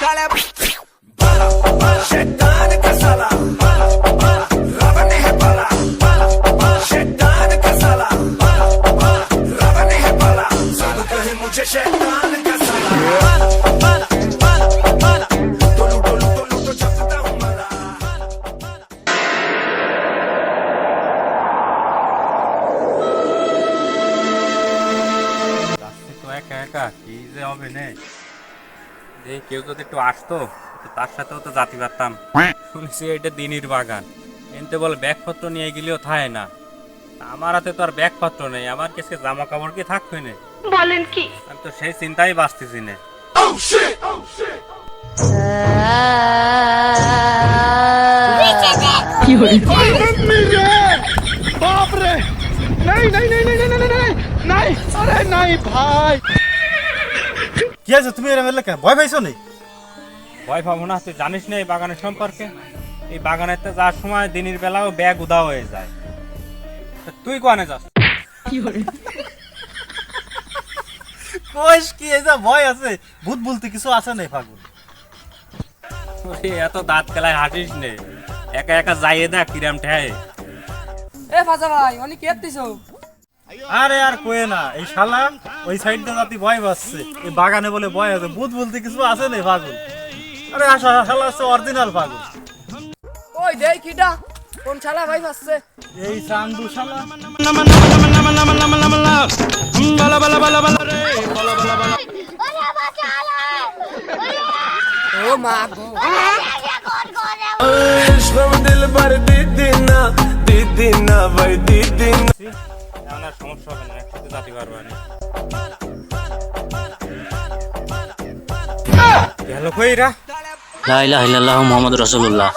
cala Bala, bala Shetan kasala Bala, bala Ravan hai bala Bala, bala Shetan kasala Bala, bala Ravan hai bala Sab kahe mujhe shetan kasala Bala, bala Obviamente. যে কেউ যদি একটু আসতো তার সাথেও তো জাতি পারতাম হ্যাঁ। শুনেছি এটা দিনের বাগান। এনতে বলে ব্যাগপত্র নিয়ে গেলেও থাকে না। আমার হাতে তো আর ব্যাগপত্র নেই। আমার কাছে জামা কাপড় কি থাকবে না? বলেন কি? আমি তো সেই চিন্তাই বাঁচতেছি না। বাপরে! নাই নাই নাই নাই নাই নাই নাই নাই আরে নাই ভাই! কি আছে? তুমি এরম এলে কেন? ভয় পাইছো নি? ভয় পাবো না তুই জানিস না এই বাগানের সম্পর্কে? এই বাগানেতে যাওয়ার সময় দিনের বেলাও ব্যাগ উদা হয়ে যায়। তা তুই কোয়ানে যাস? কি এই যা ভয় আছে। ভূত বলতে কিছু আছে নাই ফাগুন? ওরে, এত দাঁত খেলায় হাসিস নে। একা একা যাইয়ে দেখ কিরাম ঠেয়। এ ফাজা ভাই অনেক কেয়ার দিছো। আরে আর কয়ে না এই শালা ওই সাইড দিয়ে জাতি ভয় পাচ্ছে। এই বাগানে বলে ভয় আছে ভূত বলতে কিছু আছে নাই ফাগুন আরে আসা শালা হচ্ছে অরিজিনাল ফাগুন ওই দেই কিটা কোন শালা ভাই ফাসছে এই চান্দু শালা। ও মা গো। এখন আর সমস্যা হবে না একসাথে জাতি না গেল কইরা লা ইলাহা ইল্লাল্লাহু মুহাম্মাদুর রাসূলুল্লাহ।